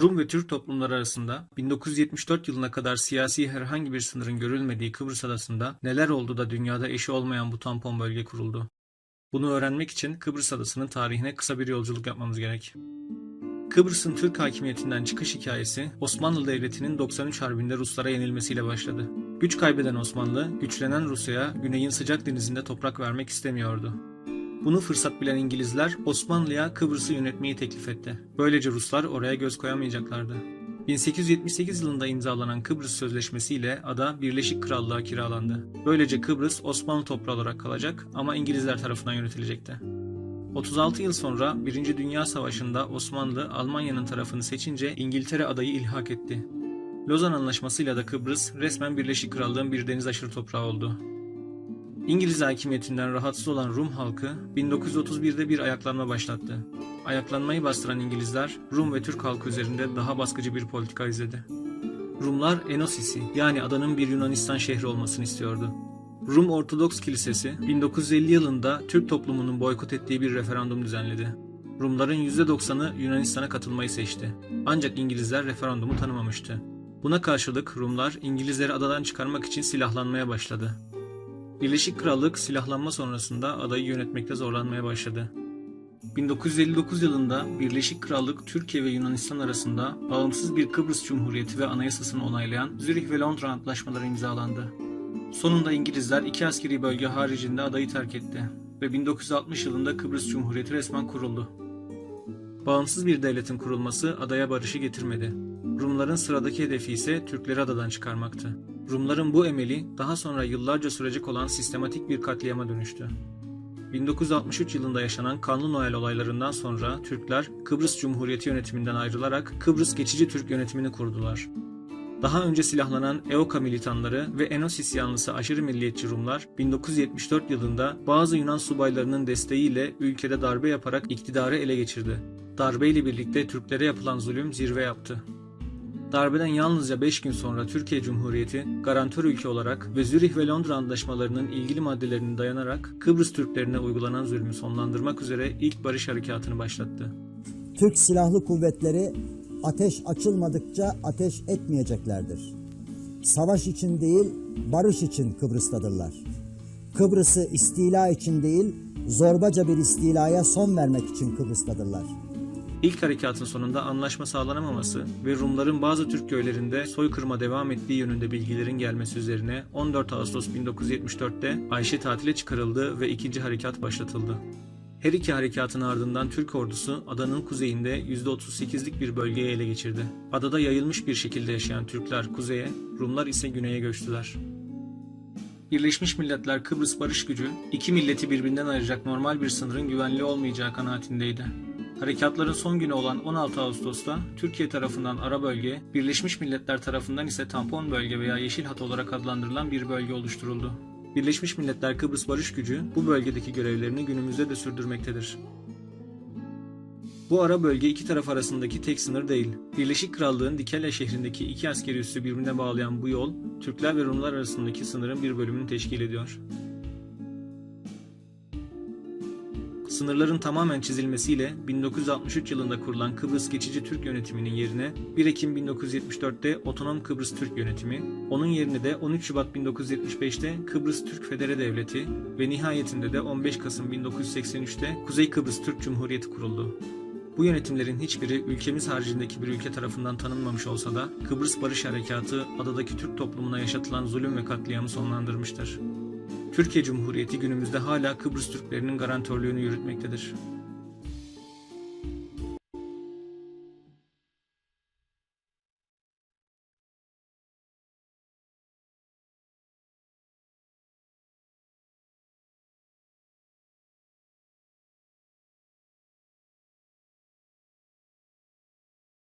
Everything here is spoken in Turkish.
Rum ve Türk toplumları arasında 1974 yılına kadar siyasi herhangi bir sınırın görülmediği Kıbrıs Adası'nda neler oldu da dünyada eşi olmayan bu tampon bölge kuruldu? Bunu öğrenmek için Kıbrıs Adası'nın tarihine kısa bir yolculuk yapmamız gerek. Kıbrıs'ın Türk hakimiyetinden çıkış hikayesi Osmanlı Devleti'nin 93 Harbi'nde Ruslara yenilmesiyle başladı. Güç kaybeden Osmanlı, güçlenen Rusya'ya Güney'in sıcak denizinde toprak vermek istemiyordu. Bunu fırsat bilen İngilizler Osmanlı'ya Kıbrıs'ı yönetmeyi teklif etti. Böylece Ruslar oraya göz koyamayacaklardı. 1878 yılında imzalanan Kıbrıs Sözleşmesi ile ada Birleşik Krallığa kiralandı. Böylece Kıbrıs Osmanlı toprağı olarak kalacak ama İngilizler tarafından yönetilecekti. 36 yıl sonra 1. Dünya Savaşı'nda Osmanlı Almanya'nın tarafını seçince İngiltere adayı ilhak etti. Lozan Anlaşması'yla da Kıbrıs resmen Birleşik Krallığın bir deniz aşırı toprağı oldu. İngiliz hakimiyetinden rahatsız olan Rum halkı 1931'de bir ayaklanma başlattı. Ayaklanmayı bastıran İngilizler Rum ve Türk halkı üzerinde daha baskıcı bir politika izledi. Rumlar Enosis'i yani adanın bir Yunanistan şehri olmasını istiyordu. Rum Ortodoks Kilisesi 1950 yılında Türk toplumunun boykot ettiği bir referandum düzenledi. Rumların %90'ı Yunanistan'a katılmayı seçti. Ancak İngilizler referandumu tanımamıştı. Buna karşılık Rumlar İngilizleri adadan çıkarmak için silahlanmaya başladı. Birleşik Krallık silahlanma sonrasında adayı yönetmekte zorlanmaya başladı. 1959 yılında Birleşik Krallık Türkiye ve Yunanistan arasında bağımsız bir Kıbrıs Cumhuriyeti ve anayasasını onaylayan Zürih ve Londra antlaşmaları imzalandı. Sonunda İngilizler iki askeri bölge haricinde adayı terk etti ve 1960 yılında Kıbrıs Cumhuriyeti resmen kuruldu. Bağımsız bir devletin kurulması adaya barışı getirmedi. Rumların sıradaki hedefi ise Türkleri adadan çıkarmaktı. Rumların bu emeli daha sonra yıllarca sürecek olan sistematik bir katliama dönüştü. 1963 yılında yaşanan Kanlı Noel olaylarından sonra Türkler Kıbrıs Cumhuriyeti yönetiminden ayrılarak Kıbrıs Geçici Türk yönetimini kurdular. Daha önce silahlanan EOKA militanları ve Enosis yanlısı aşırı milliyetçi Rumlar 1974 yılında bazı Yunan subaylarının desteğiyle ülkede darbe yaparak iktidarı ele geçirdi. Darbeyle birlikte Türklere yapılan zulüm zirve yaptı. Darbeden yalnızca 5 gün sonra Türkiye Cumhuriyeti garantör ülke olarak ve Zürih ve Londra antlaşmalarının ilgili maddelerine dayanarak Kıbrıs Türklerine uygulanan zulmü sonlandırmak üzere ilk barış harekatını başlattı. Türk Silahlı Kuvvetleri ateş açılmadıkça ateş etmeyeceklerdir. Savaş için değil, barış için Kıbrıs'tadırlar. Kıbrıs'ı istila için değil, zorbaca bir istilaya son vermek için Kıbrıs'tadırlar. İlk harekatın sonunda anlaşma sağlanamaması ve Rumların bazı Türk köylerinde soykırıma devam ettiği yönünde bilgilerin gelmesi üzerine 14 Ağustos 1974'te Ayşe tatile çıkarıldı ve ikinci harekat başlatıldı. Her iki harekatın ardından Türk ordusu adanın kuzeyinde %38'lik bir bölgeyi ele geçirdi. Adada yayılmış bir şekilde yaşayan Türkler kuzeye, Rumlar ise güneye göçtüler. Birleşmiş Milletler Kıbrıs Barış Gücü, iki milleti birbirinden ayıracak normal bir sınırın güvenli olmayacağı kanaatindeydi. Harekatların son günü olan 16 Ağustos'ta Türkiye tarafından ara bölge, Birleşmiş Milletler tarafından ise tampon bölge veya yeşil hat olarak adlandırılan bir bölge oluşturuldu. Birleşmiş Milletler Kıbrıs Barış Gücü bu bölgedeki görevlerini günümüzde de sürdürmektedir. Bu ara bölge iki taraf arasındaki tek sınır değil. Birleşik Krallığın Dikele şehrindeki iki askeri üssü birbirine bağlayan bu yol, Türkler ve Rumlar arasındaki sınırın bir bölümünü teşkil ediyor. Sınırların tamamen çizilmesiyle 1963 yılında kurulan Kıbrıs Geçici Türk Yönetimi'nin yerine 1 Ekim 1974'te Otonom Kıbrıs Türk Yönetimi, onun yerine de 13 Şubat 1975'te Kıbrıs Türk Federe Devleti ve nihayetinde de 15 Kasım 1983'te Kuzey Kıbrıs Türk Cumhuriyeti kuruldu. Bu yönetimlerin hiçbiri ülkemiz haricindeki bir ülke tarafından tanınmamış olsa da Kıbrıs Barış Harekatı adadaki Türk toplumuna yaşatılan zulüm ve katliamı sonlandırmıştır. Türkiye Cumhuriyeti günümüzde hala Kıbrıs Türklerinin garantörlüğünü yürütmektedir.